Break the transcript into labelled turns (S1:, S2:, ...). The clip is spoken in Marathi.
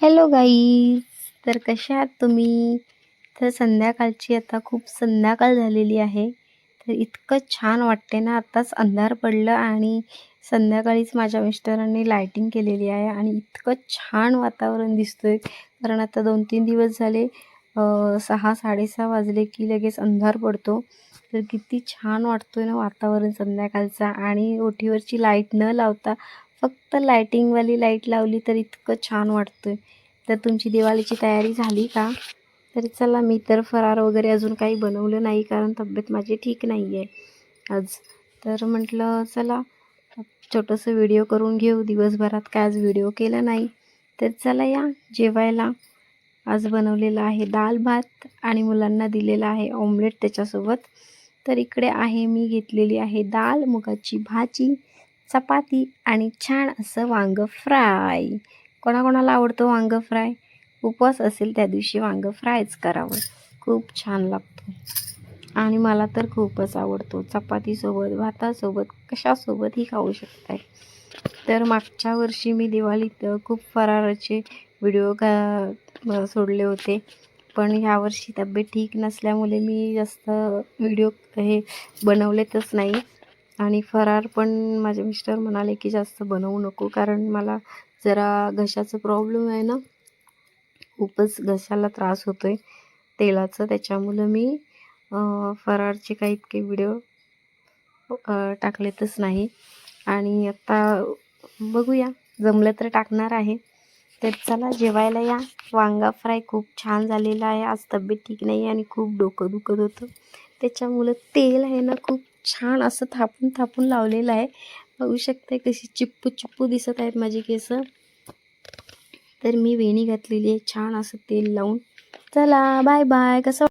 S1: हॅलो गाईज तर कशा आहात तुम्ही? तर संध्याकाळची आता खूप संध्याकाळ झालेली आहे. तर इतकं छान वाटते ना आत्ताच अंधार पडलं आणि संध्याकाळीच माझ्या मिस्टरांनी लायटिंग केलेली आहे आणि इतकं छान वातावरण दिसतोय. कारण आता दोन तीन दिवस झाले सहा साडेसहा वाजले की लगेच अंधार पडतो. तर किती छान वाटतोय ना वातावरण संध्याकाळचा आणि ओठीवरची लाइट न लावता फक्त लायटिंगवाली लाइट लावली तर इतकं छान वाटतं तर तुमची दिवाळीची तयारी झाली का? तर चला मी तर फरार वगैरे अजून काही बनवलं नाही कारण तब्येत माझी ठीक नाही आहे आज. तर म्हटलं चला छोटंसं व्हिडिओ करून घेऊ. दिवसभरात काय आज व्हिडिओ केला नाही. तर चला या जेवायला. आज बनवलेलं आहे दाल भात आणि मुलांना दिलेलं आहे ऑमलेट त्याच्यासोबत. तर इकडे आहे मी घेतलेली आहे दाल मुगाची भाजी. चपाती आणि छान असं वांगं फ्राय. कोणाकोणाला आवडतं वांगं फ्राय? उपवास असेल त्या दिवशी वांगं फ्रायच करावं. खूप छान लागतो. आणि मला तर खूपच आवडतो. चपातीसोबत भातासोबत कशासोबतही खाऊ शकताय. तर मागच्या वर्षी मी दिवाळीत खूप फराराचे व्हिडिओ का सोडले होते. पण ह्यावर्षी तब्येत ठीक नसल्यामुळे मी जास्त व्हिडिओ हे बनवलेतच नाही. आणि फरार पण माझे मिस्टर म्हणाले की जास्त बनवू नको कारण मला जरा घशाचा प्रॉब्लेम आहे ना. खूपच घशाला त्रास होतो आहे तेलाचं. त्याच्यामुळं मी फरारचे फराळचे काही इतके व्हिडिओ टाकलेतच नाही. आणि आता बघूया जमलं तर टाकणार आहे. तर चला जेवायला या. वांगा फ्राय खूप छान झालेला आहे. आज तब्येत ठीक नाही आणि खूप डोकं दुखत होतं. त्याच्यामुळं तेल आहे ना खूप छान असं थापून थापून लावलेलं आहे. बघू शकते कशी चिप्पू चिप्पू दिसत आहेत माझी केस. तर मी वेणी घातलेली आहे. छान असं तेल लावून. चला बाय बाय कसं